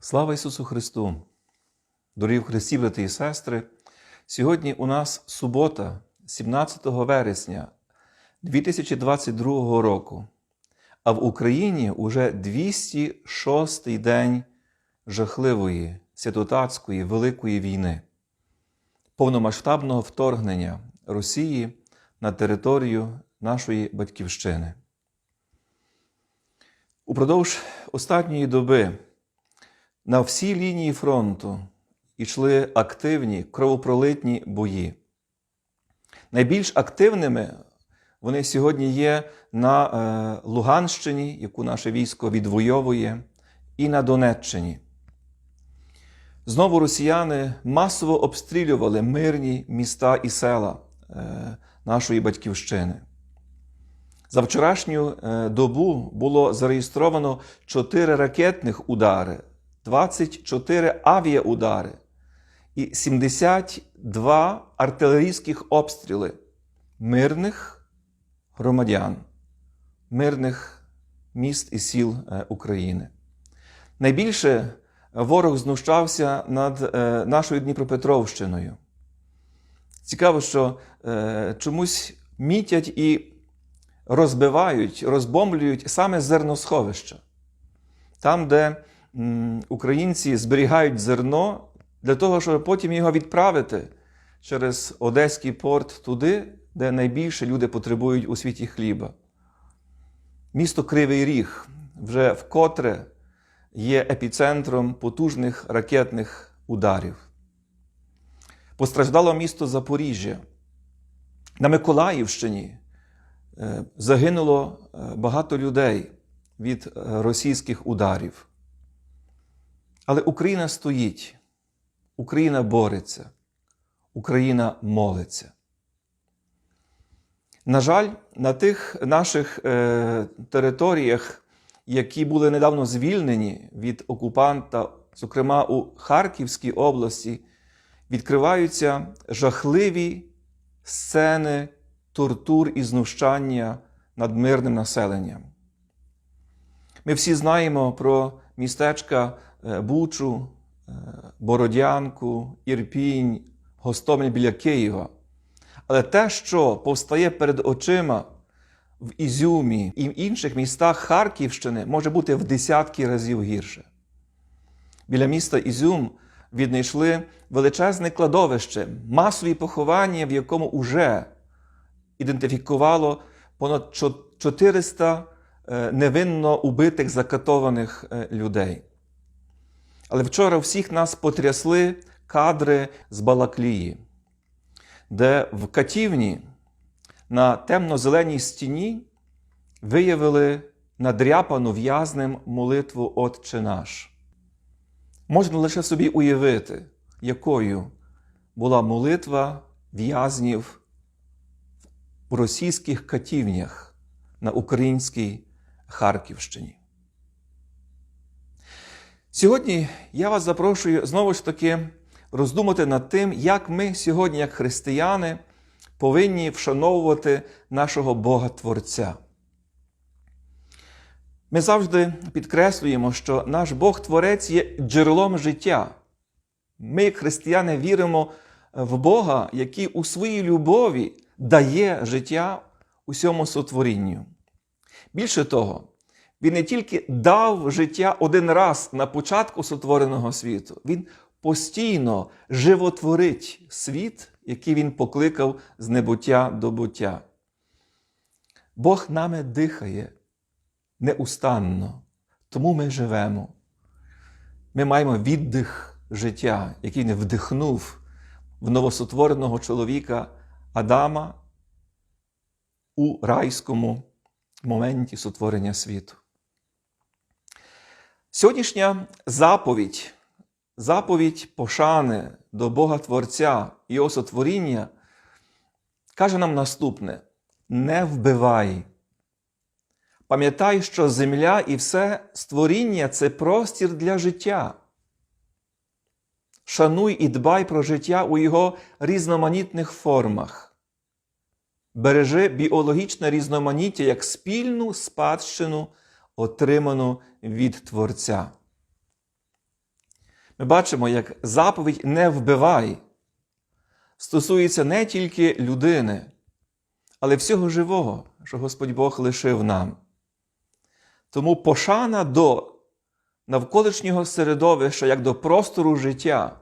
Слава Ісусу Христу! Дорогі Христі, брати і сестри! Сьогодні у нас субота, 17 вересня 2022 року, а в Україні уже 206-й день жахливої святотатської Великої війни, повномасштабного вторгнення Росії на територію нашої Батьківщини. Упродовж останньої доби на всій лінії фронту йшли активні кровопролитні бої. Найбільш активними вони сьогодні є на е, Луганщині, яку наше військо відвоює, і на Донеччині. Знову росіяни масово обстрілювали мирні міста і села е, нашої батьківщини. За вчорашню е, добу було зареєстровано 4 ракетних удари, 24 авіаудари і 72 артилерійських обстріли мирних громадян, мирних міст і сіл е, України. Найбільше ворог знущався над е, нашою Дніпропетровщиною. Цікаво, що е, чомусь мітять і розбивають, розбомблюють саме зерносховища. Там, де українці зберігають зерно для того, щоб потім його відправити через Одеський порт туди, де найбільше люди потребують у світі хліба. Місто Кривий Ріг вже вкотре є епіцентром потужних ракетних ударів. Постраждало місто Запоріжжя. На Миколаївщині е, загинуло е, багато людей від е, російських ударів. Але Україна стоїть, Україна бореться, Україна молиться. На жаль, на тих наших е, територіях, які були недавно звільнені від окупанта, зокрема у Харківській області, відкриваються жахливі сцени тортур і знущання над мирним населенням. Ми всі знаємо про містечка Бучу, е, Бородянку, Ірпінь, Гостомель біля Києва. Але те, що повстає перед очима в Ізюмі і в інших містах Харківщини, може бути в десятки разів гірше. Біля міста Ізюм віднайшли величезне кладовище, масові поховання, в якому вже ідентифікувало понад 400 е, невинно убитих, закатованих е, людей. Але вчора всіх нас потрясли кадри з Балаклії, де в катівні на темно-зеленій стіні виявили надряпану в'язнем молитву Отче наш. Можна лише собі уявити, якою була молитва в'язнів в російських катівнях на українській Харківщині. Сьогодні я вас запрошую знову ж таки роздумати над тим, як ми сьогодні, як християни, повинні вшановувати нашого Бога Творця. Ми завжди підкреслюємо, що наш Бог Творець є джерелом життя. Ми, як християни, віримо в Бога, який у своїй любові дає життя усьому сотворінню. Більше того, Він не тільки дав життя один раз на початку сотвореного світу, Він постійно животворить світ, який Він покликав з небуття до буття. Бог нами дихає неустанно, тому ми живемо. Ми маємо віддих життя, який не вдихнув в новосотвореного чоловіка Адама у райському моменті сотворення світу. Сьогоднішня заповідь, заповідь пошани до Бога Творця і сотворіння каже нам наступне: не вбивай. Пам'ятай, що земля і все створіння це простір для життя. Шануй і дбай про життя у його різноманітних формах. Бережи біологічне різноманіття як спільну спадщину, отриману від Творця. Ми бачимо, як заповідь не вбивай стосується не тільки людини, але всього живого, що Господь Бог лишив нам. Тому пошана до навколишнього середовища, як до простору життя,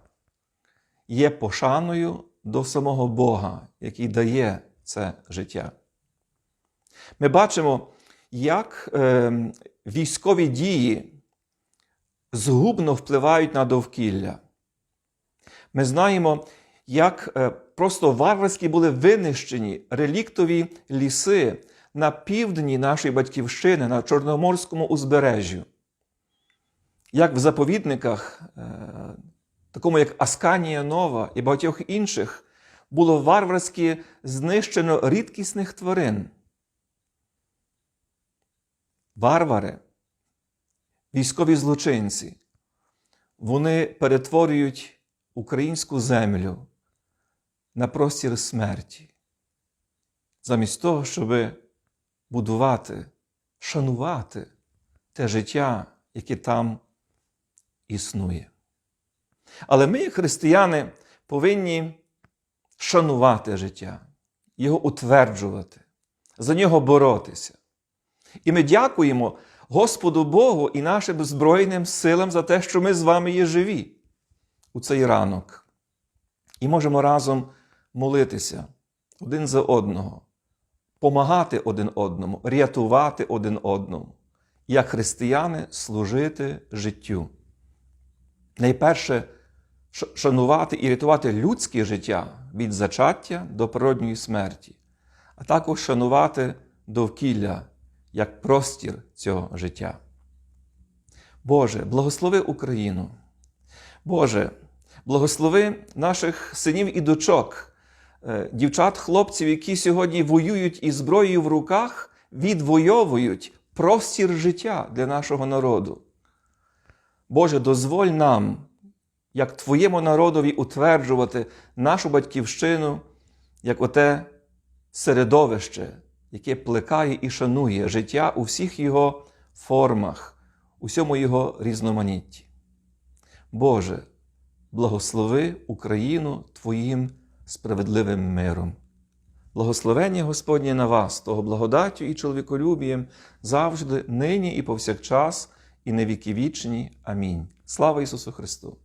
є пошаною до самого Бога, який дає це життя. Ми бачимо, як е, військові дії згубно впливають на довкілля. Ми знаємо, як е, просто варварські були винищені реліктові ліси на півдні нашої батьківщини, на Чорноморському узбережжі. Як в заповідниках, е, такому як Асканія Нова і багатьох інших, було варварськи знищено рідкісних тварин. Варвари, військові злочинці, вони перетворюють українську землю на простір смерті, замість того, щоб будувати, шанувати те життя, яке там існує. Але ми, християни, повинні шанувати життя, його утверджувати, за нього боротися. І ми дякуємо Господу Богу і нашим Збройним силам за те, що ми з вами є живі у цей ранок. І можемо разом молитися один за одного, помагати один одному, рятувати один одному, як християни служити життю. Найперше, шанувати і рятувати людське життя від зачаття до природньої смерті, а також шанувати довкілля як простір цього життя. Боже, благослови Україну. Боже, благослови наших синів і дочок, е, дівчат, хлопців, які сьогодні воюють із зброєю в руках, відвоюють простір життя для нашого народу. Боже, дозволь нам, як Твоєму народові, утверджувати нашу батьківщину, як оте середовище, яке плекає і шанує життя у всіх його формах, у всьому його різноманітті. Боже, благослови Україну Твоїм справедливим миром. Благословення Господнє на вас, того благодаттю і чоловіколюбієм завжди, нині і повсякчас, і на віки вічні. Амінь. Слава Ісусу Христу!